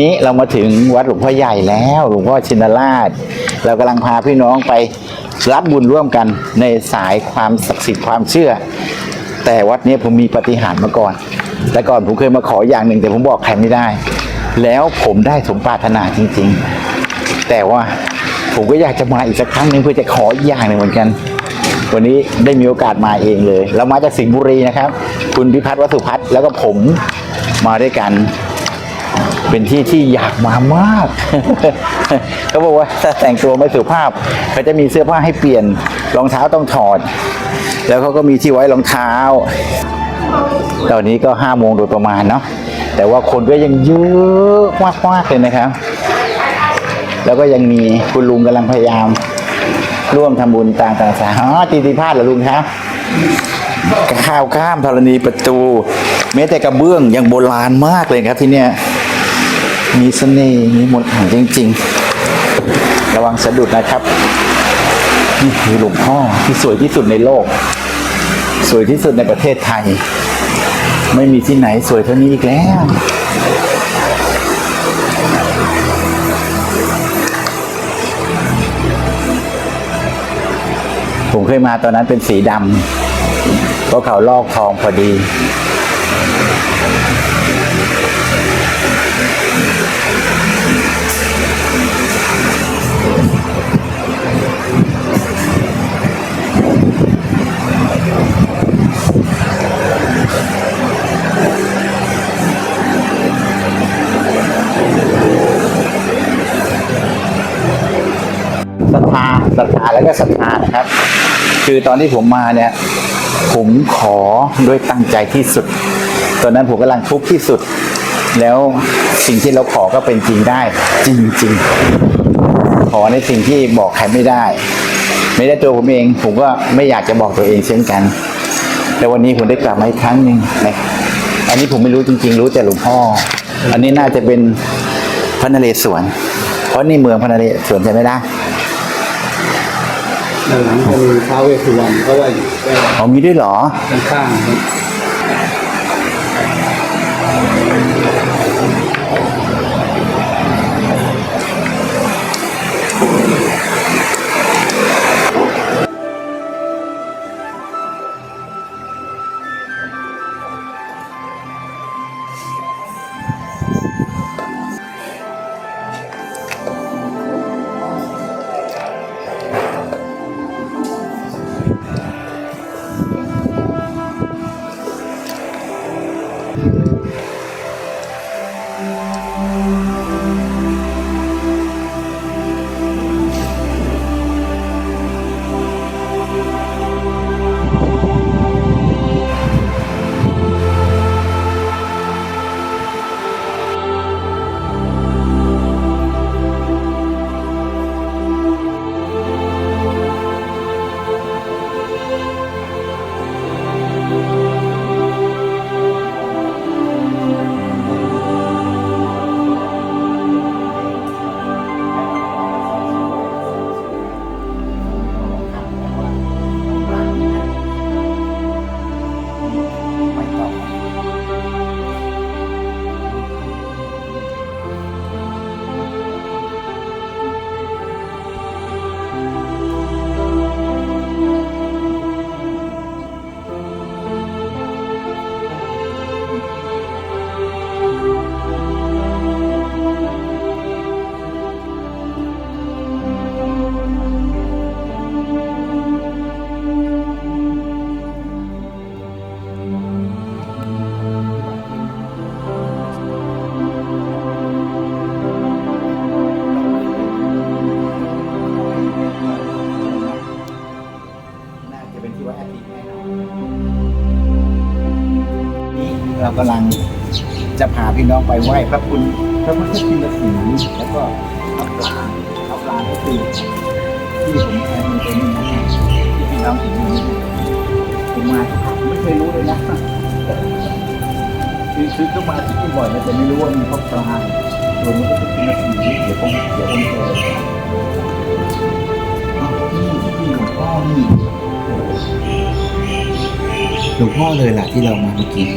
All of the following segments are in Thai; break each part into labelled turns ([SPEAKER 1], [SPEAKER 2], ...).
[SPEAKER 1] นี้เรามาถึงวัดหลวงพ่อใหญ่แล้วหลวงพ่อชินราช เรากำลังพาพี่น้องไปรับบุญร่วมกันในสายความศักดิ์สิทธิ์ความเชื่อ แต่วัดนี้ผมมีปฏิหารมาก่อน แต่ก่อนผมเคยมาขออย่างหนึ่งแต่ผมบอกใครไม่ได้ แล้วผมได้สมปรารถนาจริง ๆ แต่ว่าผมก็อยากจะมาอีกสักครั้งหนึ่งเพื่อจะขอออย่างหนึ่งเหมือนกัน วันนี้ได้มีโอกาสมาเองเลย เรามาจากสิงห์บุรีนะครับ คุณพิพัฒน์วัสุพัฒน์แล้วก็ผมมาด้วยกัน เป็นที่ที่อยากมามาก เขาบอกว่าถ้าแต่งตัวไม่สุภาพเขาจะมีเสื้อผ้าให้เปลี่ยนรองเท้าต้องถอด แล้วเขาก็มีที่ไว้รองเท้า ตอนนี้ก็ห้าโมงโดยประมาณเนาะแต่ว่าคนก็ยังเยอะมากๆเลยนะครับ แล้วก็ยังมีคุณลุงกำลังพยายาม ร่วมทำบุญต่างๆสาอ๋อตีติพาดเหรอลุงครับข้าวข้ามธรณีประตู แม้แต่กระเบื้องยังโบราณมากเลยครับที่เนี่ยมีเสน่ห์มีมนต์ขลังจริง ๆ ระวังสะดุดนะครับ นี่คือหลวงพ่อที่สวยที่สุดในโลก สวยที่สุดในประเทศไทย ไม่มีที่ไหนสวยเท่านี้อีกแล้ว ผมเคยมาตอนนั้นเป็นสีดำเพราะเขาลอกทองพอดี คือตอนที่ผมมาเนี่ย ผมขอด้วยตั้งใจที่สุด ตอนนั้นผมกำลังทุกข์ที่สุด แล้วสิ่งที่เราขอก็เป็นจริงได้ จริง ๆ ขอในสิ่งที่บอกใครไม่ได้ ไม่ได้ตัวผมเอง ผมก็ไม่อยากจะบอกตัวเองเช่นกัน แต่วันนี้ผมได้กลับมาอีกครั้งหนึ่งนะอันนี้ผมไม่รู้จริง ๆ รู้แต่หลวงพ่อ อันนี้น่าจะเป็นพระนเรศวรเพราะนี่เมืองพระนเรศวรใช่ไหมล่ะ
[SPEAKER 2] ด้านหลังจะมีท้าวเวสสุวรรณเขาไว้อยู่ด้านหลัง
[SPEAKER 1] อ๋อมีด้วยเหรอ
[SPEAKER 2] ข้างๆครับ
[SPEAKER 1] เรากำลังจะพาพี่น้องไปไหว้พระคุณพระพุทธชินสีแล้วก็ขับปลาขับปลาก็คือที่ผมแทนมันเป็นนะที่พี่น้องถึงนี่ผมมาไม่เคยรู้เลยนะคือคือต้อมาที่นี่บ่อยนะแต่ไม่รู้ว่ามีพระปลารวมมันก็จะเป็นนาทีเดี๋ยวผมเดี๋ยวผมเจอที่ที่หลวงพ่อนี่หลวงพ่อเลยล่ะที่เรามาเมื่อกี้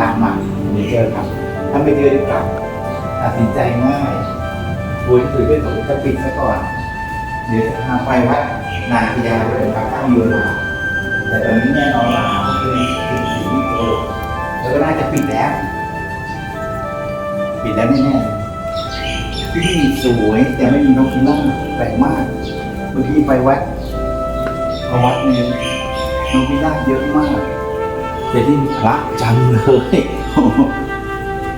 [SPEAKER 1] ตามมาเดี๋ยวเจอครับ ถ้าไม่เจอดีกลับตัดสินใจง่ายบุญถือเป็นผมจะปิดซะก่อน เดี๋ยวจะพาไปวัดนางพญาเลยครับตั้งอยู่ลาแต่ตอนนี้แน่นอนลาวคือคือสิ่งที่โตแล้วก็น่าจะปิดแล้ว ปิดแล้วแน่ๆที่นี่สวยแต่ไม่มีนกพิราบแปลกมากเมื่อกี้ไปวัด วัดนึงนกพิราบเยอะมากแต่ที่นี่พระจังเลย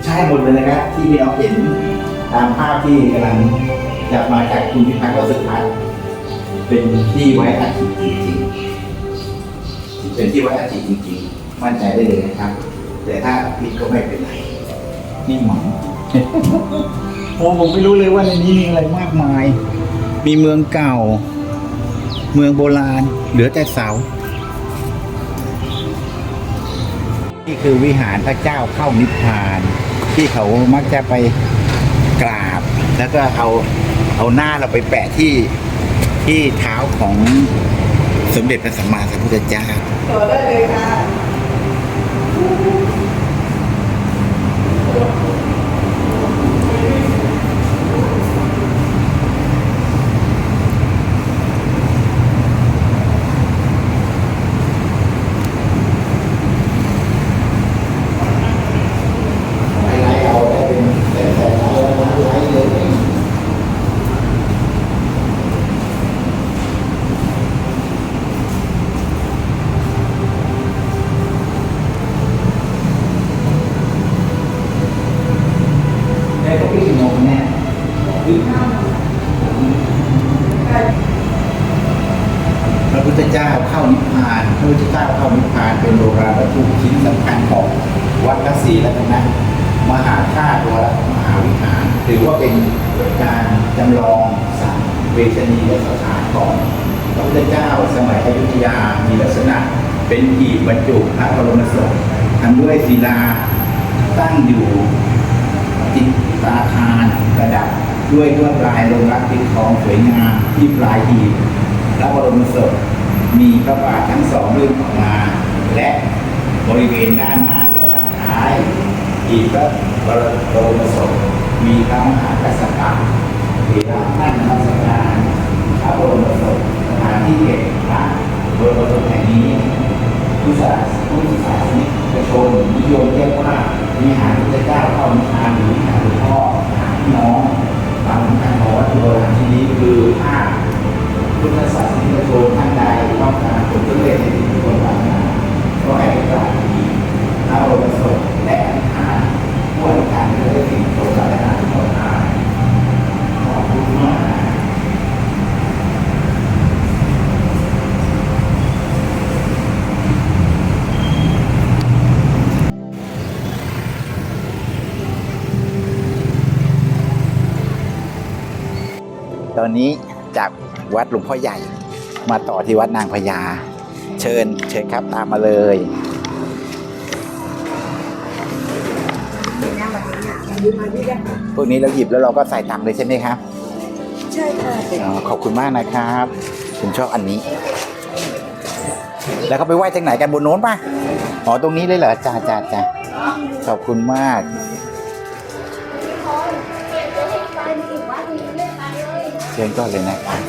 [SPEAKER 1] ใช่หมดเลยนะครับ ที่เราเห็นตามภาพที่กำลังจะมาจากคุณพิพัฒน์ก็สุดท้ายเป็นที่ไว้อาทิตย์จริงๆเป็นที่ไว้อาทิตย์จริงๆ มั่นใจได้เลยนะครับ แต่ถ้าผิดก็ไม่เป็นไรนี่หมอนโอ้ผมไม่รู้เลยว่าในนี้มีอะไรมากมาย มีเมืองเก่า เมืองโบราณ เหลือแต่เสา นี่คือวิหารพระเจ้าเข้านิพพาน ที่เขามักจะไปกราบ แล้วก็เอาเอาหน้าเราไปแปะที่ที่เท้าของสมเด็จพระสัมมาสัมพุทธเจ้า
[SPEAKER 3] ต่อได้เลยค่ะ
[SPEAKER 1] ไฮไลท์เอาได้เป็นแต่แต่ไฮไลท์เลย แม่ก็พี่กี่โมงแน่พระพุทธเจ้าเข้านิพพาน พระพุทธเจ้าเข้านิพพานเป็นโบราณวัตถุชิ้นสำคัญของวัดพระศรีรัตนมหาธา ตุวรมหาวิหารถือว่าเป็นการจำลองสถานเวชนียสถานของพระพุทธเจ้าสมัยอยุธยามีลักษณะเป็นหีบบรรจุพระบรมศพทำด้วยศิลาตั้งอยู่ติดตาคารประดับด้วยลวดลายลงรักติดทองสวยงามที่ปลายหีบพระบรมศพมีพระบาททั้งสองลื่นออกมา และบริเวณด้านหน้าและด้านท้ายหีบพระ บรมศพมีพระมหากษัตริย์เวลาท่านนมัสการพระบรมศพสถานที่เก็บพระบรมศพแห่งนี้พุทธศาสพุทธศาสนิกชนนิยมเรียกว่าวิหาพระเจ้าเข้านิพพานหรือวิหาหลวงพ่อหาพี่น้องตามสำคัญของวัตถุโบราณที่นี้คือถ้าพพุทธศาสนิกชนท่านใดต้องการผลสำเร็จในสิ่งที่ตนปรารถนาก็ให้กราบที่พระบรมศพและอธิษฐาน ผู้อธิษฐานจะได้สิ่งที่ตนปรารนาทุกประการขอบคุณมากตอนนี้จากวัดหลวงพ่อใหญ่มาต่อที่วัดนางพญา เชิญเชิญครับตามมาเลย พวกนี้เราหยิบแล้วเราก็ใส่ตังค์เลยใช่ไหมครับ
[SPEAKER 3] ใช่ค่ะ
[SPEAKER 1] อ๋อขอบคุณมากนะครับผมชอบอันนี้ แล้วเขาไปไหว้ทางไหนกันบนโน้นป่ะอ๋อตรงนี้เลยเหรอจ้าจ้าจ้าขอบคุณมากเชิญก่อนเลยนะครับ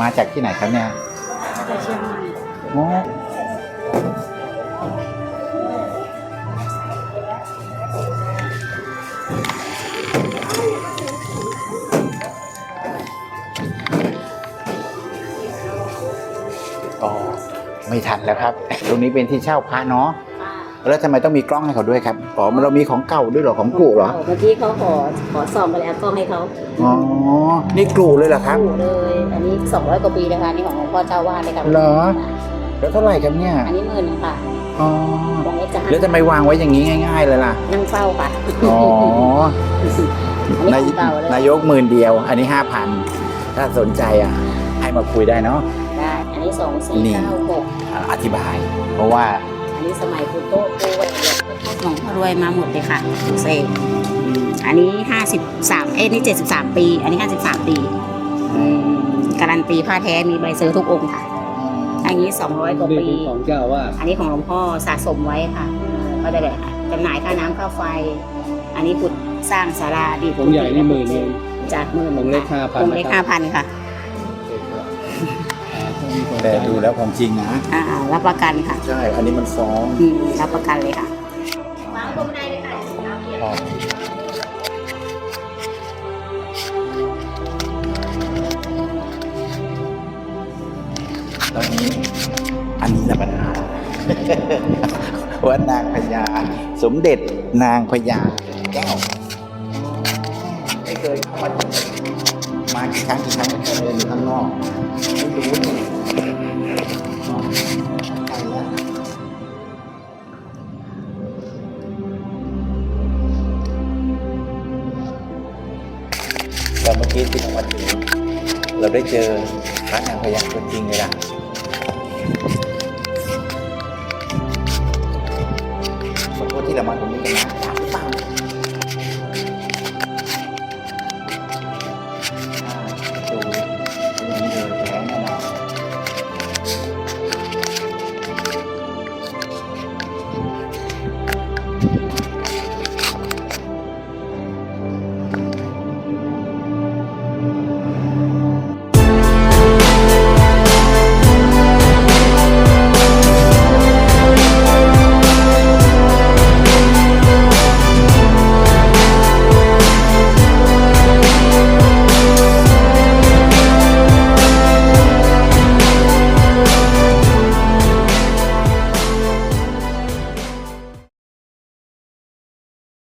[SPEAKER 1] มาจากที่ไหนครับเนี่ย
[SPEAKER 3] จากเชียงใหม่
[SPEAKER 1] ไม่ทันแล้วครับ ตรงนี้เป็นที่เช่าพระเนาะแล้วทำไมต้องมีกล้องให้เขาด้วยครับอ๋อมันเรามีของเก่าด้วยเหรอของกรุเหรอ
[SPEAKER 4] เมื่อกี้เขาขอขอส่องไปแล้วกล้องให้เขา
[SPEAKER 1] อ๋อนี่กรุเลยเหรอครับ
[SPEAKER 4] ถูกเลย อันนี้200กว่าปีนะคะนี่ของหลวงพ่อเจ้าวาดเลยค่ะ
[SPEAKER 1] เหรอแล้วเท่าไหร่ครับเนี่ย
[SPEAKER 4] อันนี้หมื่นหนึงค่ะ
[SPEAKER 1] อ๋อ
[SPEAKER 4] ของนี้จะ
[SPEAKER 1] แล้วทำไมวางไว้อย่างนี้ง่าย ๆ เลยล่ะ
[SPEAKER 4] นั่งเฝ้าค่ะ
[SPEAKER 1] อ๋อ
[SPEAKER 4] อัน
[SPEAKER 1] นา
[SPEAKER 4] นี้
[SPEAKER 1] ย
[SPEAKER 4] ของเก่าเลย
[SPEAKER 1] นายกหมื่นเดียว อันนี้ห้าพันถ้าสนใจอะให้มาคุยได้เนาะ
[SPEAKER 4] ได้อันนี้
[SPEAKER 1] นี่
[SPEAKER 4] 2496
[SPEAKER 1] อ่าอธิบาย เพราะว่า
[SPEAKER 4] อันนี้สมัยคุณโต๊ะปูไว้เลยของพ่อรวยมาหมดเลยค่ะเซอันนี้53เอ้ยนี่73ปี อันนี้53ปีอืมการันตีผ้าแท้มีใบเซอร์ทุกองค์ค่ะ อันนี้200กว่า
[SPEAKER 2] นี่
[SPEAKER 4] ปี
[SPEAKER 2] เป็นของเจ้าว่า
[SPEAKER 4] อันนี้ของหลวงพ่อสะสมไว้ค่ะก็ได้เลยค่ะจำหน่ายค่าน้ำค่าไฟ อันนี้ขุดสร้างศาลาดี
[SPEAKER 2] องค์ใหญ่นี่หมื่นหนึ่ง
[SPEAKER 4] จากหมื่น
[SPEAKER 2] องค์เล็ก5,000
[SPEAKER 4] องค์เล็ก
[SPEAKER 2] นะครั
[SPEAKER 4] ห้า
[SPEAKER 2] บ
[SPEAKER 4] พันค่ะ
[SPEAKER 1] แต่ดูแล้วของจริงนะ
[SPEAKER 4] อ่ารับประกันค่ะ
[SPEAKER 1] ใช่ อันนี้มันฟ้อง
[SPEAKER 4] อืมรับประกันเลยค่ะ
[SPEAKER 1] ตอนนี้ อันนี้แหละปัญหาวัดนางพญาสมเด็จนางพญาแก้วไม่เคยเข้ามาดูมากี่ครั้งกี่ครั้งไม่เคยเดินอยู่ข้างนอกไม่รู้ เราได้เจอพระนางพญาตัวจริงเลยล่ะขอโทษที่เรามาตรงนี้กันนะ